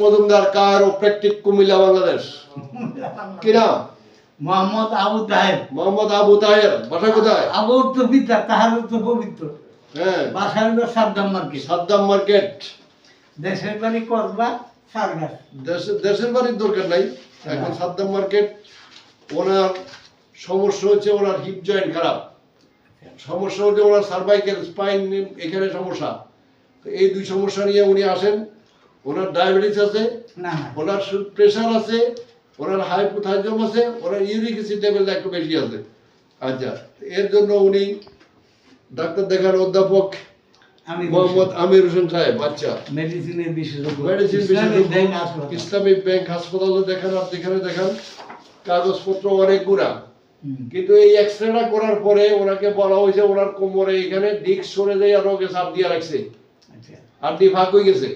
মজুমদার প্র্যাকটিক কুমিল্লা বাংলাদেশ? কি নাম? মোহাম্মদ আবু তাহের। মোহাম্মদ আবু তাহের বাসা কোথায়? আবুর তো পিতা তাহার তো পবিত্র। হ্যাঁ। বাসার হলো সাদ্দাম মার্কেট। সাদ্দাম মার্কেট। দেশের বাড়ি করবা সারগাছ। দেশের দেশের বাড়ির দরকার নাই। এখন সাদ্দাম মার্কেট ওনার সমস্যা হচ্ছে ওনার হিপ জয়েন্ট খারাপ। সমস্যা হচ্ছে ওনার সার্ভাইকেল স্পাইন এখানে সমস্যা। তো এই দুই সমস্যা নিয়ে উনি আসেন। ওনার ডায়াবেটিস আছে ওনার প্রেশার আছে ওনার হাইপোথাইজম আছে ওনার ইউরিক অ্যাসিড লেভেলটা একটু বেশি আছে। আচ্ছা এর জন্য উনি ডাক্তার দেখার অধ্যাপক আমি মোহাম্মদ আমির হোসেন সাহেব আচ্ছা। মেডিসিনের বিশেষজ্ঞ। মেডিসিন ইসলামিক ব্যাংক হাসপাতাল। ইসলামিক ব্যাংক হাসপাতালে দেখান আর যেখানে দেখান কাগজপত্র অনেক গুণা। কিন্তু এই এক্সরেটা করার পরে ওনাকে বলা হয়েছে ওনার কোমরে এখানে ডিস্ক সরে যায় আর ওকে চাপ দিয়ে রাখছে। আচ্ছা। আর ফাঁক হয়ে গেছে।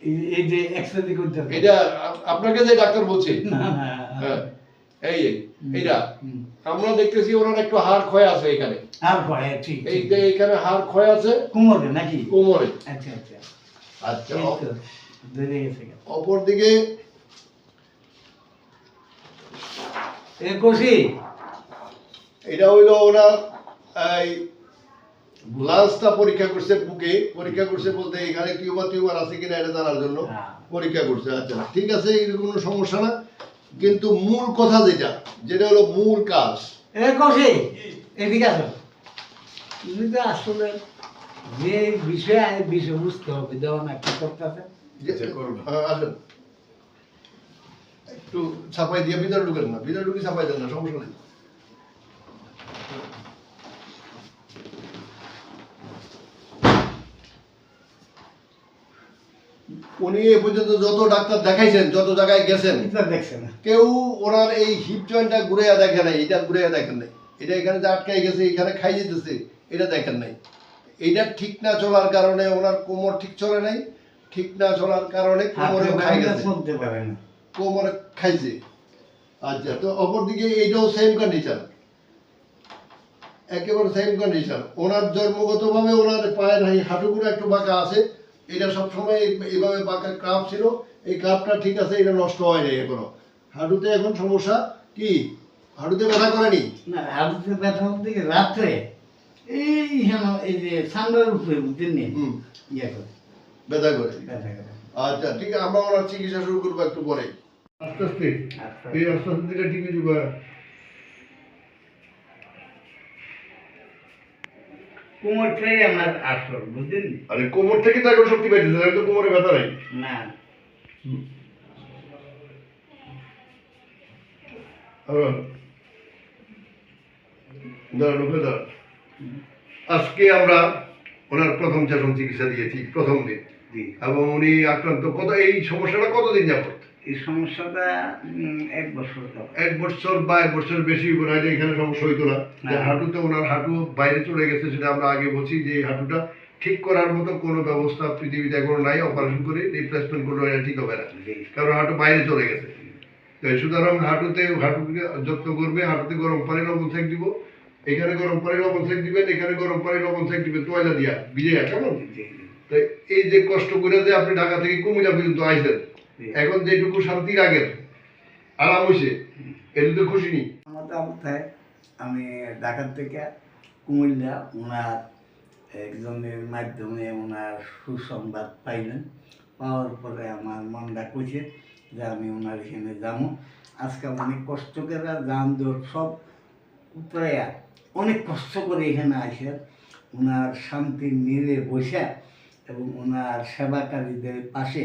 এই- যে এক্সরে করতে এটা আপনাকে যে ডাক্তার বলছে। হ্যাঁ। এই এই, এইটা। আমরা দেখতেছি ওনার একটু হাড় ক্ষয় আছে এখানে। আর কয় ঠিক এই যে এখানে হাড় ক্ষয় আছে। কোমরে নাকি? কোমরে। আচ্ছা আচ্ছা। আচ্ছা। অপর দিকে কোশি এটা হইল ওনার এই লাঞ্চটা পরীক্ষা করছে বুকে পরীক্ষা করছে বলতে এখানে টিউমার টিউমার আছে কিনা এটা জানার জন্য হ্যাঁ। পরীক্ষা করছে আচ্ছা ঠিক আছে এর কোনো সমস্যা না। কিন্তু মূল কথা যেটা যেটা হলো মূল কাজ। এদিকে আসো। তুমি তো আসলে যে বিষয় বুঝতে হবে দেওয়া না কি করতেছে যে- হ্যাঁ, আসেন। একটু ছাপাই দিয়ে ভিতরে ঢুকেন না ভিতরে ঢুকে ছাপাই দেন না সমস্যা নেই। উনি এ পর্যন্ত যত ডাক্তার দেখাইছেন যত জায়গায় গেছেন এটা দেখছে না। কেউ ওনার এই হিপ জয়েন্টটা ঘুরে দেখে নাই এটা ঘুরে দেখেন নাই। এটা এখানে যে আটকাই গেছে এখানে খাই যেতেছে এটা দেখেন নাই। এটা ঠিক না চলার কারণে ওনার কোমর ঠিক চলে নাই ঠিক না চলার কারণে কোমরে খাই গেছে। কোমরে খাইছে। আচ্ছা তো অপরদিকে এইটাও সেম কন্ডিশন একেবারে সেম কন্ডিশন ওনার জন্মগতভাবে ওনার পায়ের হাঁটুগুলো একটু বাঁকা আছে এটা সবসময় এইভাবে বাঁকা কাপ ছিল। এই কাপটা ঠিক আছে এটা নষ্ট হয় নাই এখনও। হাঁটুতে এখন সমস্যা কি? হাঁটুতে ব্যথা করেনি? না হাতে ব্যথা বলতে কি রাত্রে এই হেন এই যে সান্ডার উপরে বুঝছেন নেই হুম। ইয়ে করে। ব্যথা করে। ব্যথা করে। আচ্ছা ঠিক আছে আমরা ওনার চিকিৎসা শুরু করব একটু পরে। আস্তে আস্তে। আচ্ছা। এই আস্তে আস্তে দিলে ঠিক হয়ে যাবে কোমর থেকে আমার আসল বুঝছেন নি? আরে কোমর থেকে তো এখন শক্তি পাইতেছে না, তো কোমরে ব্যথা নাই। না। আজকে আমরা ওনার প্রথম সেশন চিকিৎসা দিয়েছি প্রথম দিন। এবং উনি আক্রান্ত কত এই সমস্যাটা কতদিন যাবত? এই সমস্যাটা এক বছর। এক বছর বা এক বছর বেশি বোধহয় এখানে সমস্যা হইতো না। যে হাঁটুতে ওনার হাঁটু বাইরে চলে গেছে সেটা আমরা আগে বলছি যে হাঁটুটা ঠিক করার মতো কোনো ব্যবস্থা পৃথিবীতে এখনও নাই অপারেশন করে রিপ্লেসমেন্ট করলে এটা ঠিক হবে না। কারণ হাঁটু বাইরে চলে গেছে। তো সুতরাং হাঁটুতে হাঁটুকে যত্ন করবে হাঁটুতে গরম পানি লবণ সেক দিব। এখানে গরম পানি লবণ সেক দিবেন এখানে গরম পানি লবণ সেক দিবেন তোয়ালা দিয়া ভিজে কেমন? জি জি। তো এই যে কষ্ট করে যে আপনি ঢাকা থেকে কুমিল্লা পর্যন্ত আইছেন জি। এখন যেটুকু শান্তির আগের, আরাম হয়েছে এতে তো খুশি নি আমার অবস্থায় আমি ঢাকার থেকে কুমিল্লা ওনার একজনের মাধ্যমে ওনার সুসংবাদ পাইলেন। পাওয়ার পরে আমার মনটা কইছে যে আমি ওনার এখানে যাব। আজকাল অনেক কষ্ট করে যান দর সব উপরে অনেক কষ্ট করে এখানে আসে ওনার শান্তি নিরে বসে এবং ওনার সেবাকারীদের পাশে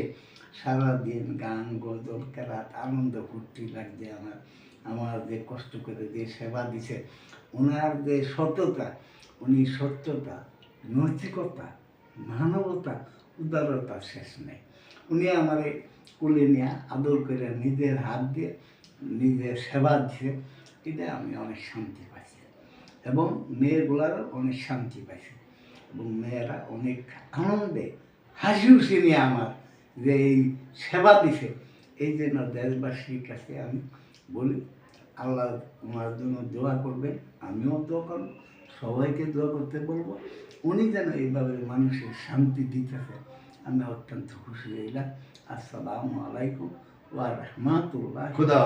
সারাদিন গান, গজল কেরাত আনন্দ ফুর্তি লাগছে আমার। আমার যে কষ্ট করে যে সেবা দিছে, ওনার যে সততা, উনি সত্যতা, নৈতিকতা, মানবতা, উদারতা শেষ নেই। উনি আমার কুলে নিয়ে আদর করে নিজের হাত দিয়ে নিজের সেবা দিছে, এটা আমি অনেক শান্তি পাইছি। এবং মেয়েগুলারও অনেক শান্তি পাইছে। এবং মেয়েরা অনেক আনন্দে হাসি খুশি নিয়ে আমার যে এই সেবা দিছে, এই জন্য দেশবাসীর কাছে আমি বলি, আল্লাহ ওনার জন্য দোয়া করবে আমিও দোয়া করব, সবাইকে দোয়া করতে বলব। উনি যেন এইভাবে মানুষের শান্তি দিতেছে, আমি অত্যন্ত খুশি হইলাম। আসসালামু আলাইকুম ওয়া রাহমাতুল্লাহ। খুদা